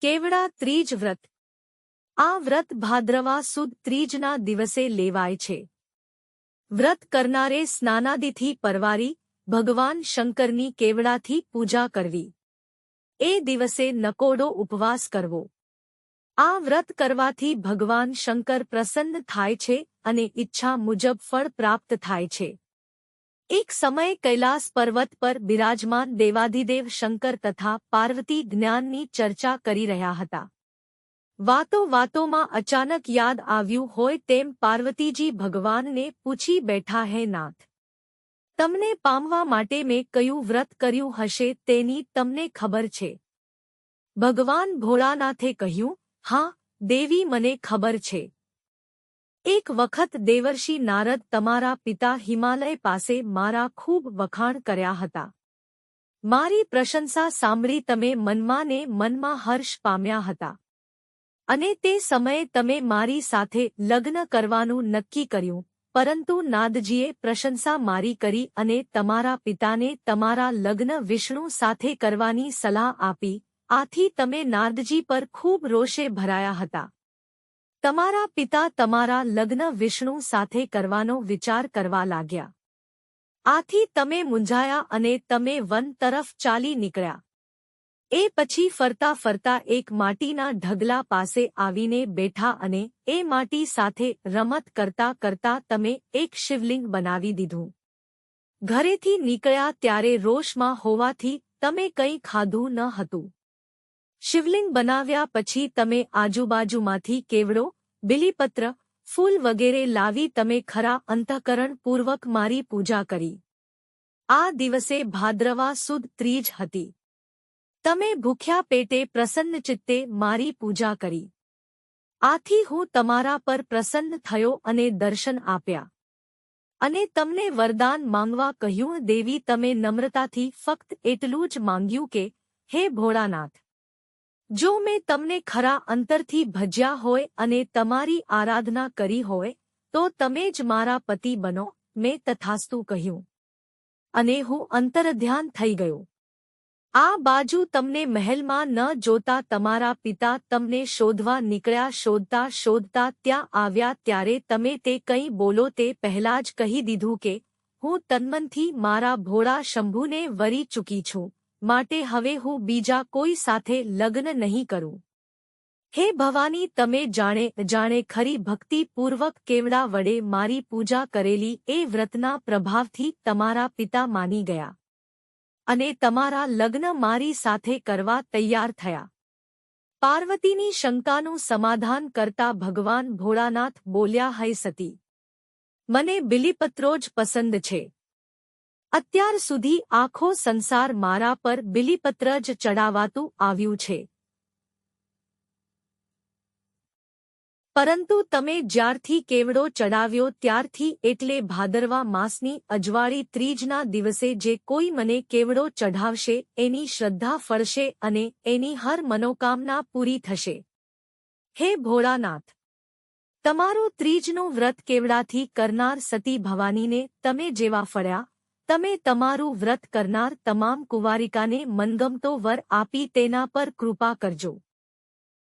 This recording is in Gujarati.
કેવડા ત્રીજ વ્રત? આ વ્રત ભાદ્રવા સુદ ત્રીજના દિવસે લેવાય છે. વ્રત કરનારે સ્નાનાદિથી પરવારી, ભગવાન શંકરની કેવડાથી પૂજા કરવી. એ દિવસે નકોડો ઉપવાસ કરવો. આ વ્રત કરવાથી ભગવાન શંકર પ્રસન્ન થાય છે અને ઈચ્છા મુજબ ફળ પ્રાપ્ત થાય છે. એક સમયે કૈલાસ પર્વત પર બિરાજમાન દેવાધિદેવ શંકર તથા પાર્વતી જ્ઞાનની ચર્ચા કરી રહ્યા હતા. વાતો વાતોમાં અચાનક યાદ આવ્યું હોય તેમ પાર્વતીજી ભગવાનને પૂછી બેઠા, હે નાથ, તમને પામવા માટે મેં કયું વ્રત કર્યું હશે તેની તમને ખબર છે? ભગવાન ભોળાનાથે કહ્યું, હા, દેવી મને ખબર છે. એક વખત દેવર્ષિ નારદ તમારા પિતા હિમાલય પાસે મારા ખૂબ વખાણ કર્યા હતા. મારી પ્રશંસા સાંભળી તમે મનમાં મનમાં હર્ષ પામ્યા હતા. અને તે સમયે તમે મારી સાથે લગ્ન કરવાનું નક્કી કર્યું, પરંતુ નાદજીએ પ્રશંસા મારી કરી અને તમારા પિતાને તમારા લગ્ન વિષ્ણુ સાથે કરવાની સલાહ આપી, આથી તમે નાદજી પર ખૂબ રોષે ભરાયા હતા. તમારા પિતા તમારા લગ્ન વિષ્ણુ સાથે કરવાનો વિચાર કરવા લાગ્યા. આથી તમે મૂંઝાયા અને તમે વન તરફ ચાલી નીકળ્યા. એ પછી ફરતા ફરતા એક માટીના ઢગલા પાસે આવીને બેઠા અને એ માટી સાથે રમત કરતા કરતા તમે એક શિવલિંગ બનાવી દીધું. ઘરેથી નીકળ્યા ત્યારે રોષમાં હોવાથી તમે કંઈ ખાધું ન હતું. શિવલિંગ બનાવ્યા પછી તમે આજુબાજુમાંથી કેવડો બિલીપત્ર, ફૂલ વગેરે લાવી તમે ખરા અંતઃકરણપૂર્વક મારી પૂજા કરી. આ દિવસે ભાદ્રવા સુદ ત્રીજ હતી. તમે ભૂખ્યા પેટે પ્રસન્ન ચિત્તે મારી પૂજા કરી. આથી હું તમારા પર પ્રસન્ન થયો અને દર્શન આપ્યા. અને તમને વરદાન માંગવા કહ્યું, દેવી, તમે નમ્રતાથી ફક્ત એટલું જ માંગ્યું કે, હે ભોળાનાથ જો મેં તમને ખરા અંતરથી ભજ્યા હોય અને તમારી આરાધના કરી હોય, તો તમે જ મારા પતિ બનો, મેં તથાસ્તુ કહ્યું. અને હું અંતરધ્યાન થઈ ગયો. આ બાજુ તમને મહેલમાં ન જોતા તમારા પિતા તમને શોધવા નીકળ્યા, શોધતા શોધતા ત્યાં આવ્યા ત્યારે તમે તે કંઈ બોલો તે પહેલાં જ કહી દીધું કે, હું તન્મનથી મારા ભોળા શંભુને વરી ચૂકી છું. માટે હવે હું બીજા કોઈ સાથે લગ્ન નહીં કરું. હે ભવાની, તમે જાણે જાણે ખરી ભક્તિપૂર્વક કેવડા વડે મારી પૂજા કરેલી એ વ્રતના પ્રભાવથી તમારા પિતા માની ગયા. અને તમારા લગ્ન મારી સાથે કરવા તૈયાર થયા. પાર્વતીની શંકાનું સમાધાન કરતા ભગવાન ભોળાનાથ બોલ્યા હૈ સતી, મને બિલીપત્રો જ પસંદ છે. અત્યાર સુધી આખો સંસાર મારા પર બિલીપત્ર જ ચડાવાતું આવ્યું છે. પરંતુ તમે જ્યારથી કેવડો ચડાવ્યો ત્યારથી એટલે ભાદરવા માસની અજવાળી ત્રીજના દિવસે જે કોઈ મને કેવડો ચઢાવશે, એની શ્રદ્ધા ફળશે અને એની હર મનોકામના પૂરી થશે. હે ભોળાનાથ! તમારો ત્રીજનું વ્રત કેવડાથી કરનાર સતી ભવાનીને તમે જેવા ફળ્યા તમે તમારું વ્રત કરનાર તમામ કુંવારિકાને મનગમતો વર આપી તેના પર કૃપા કરજો.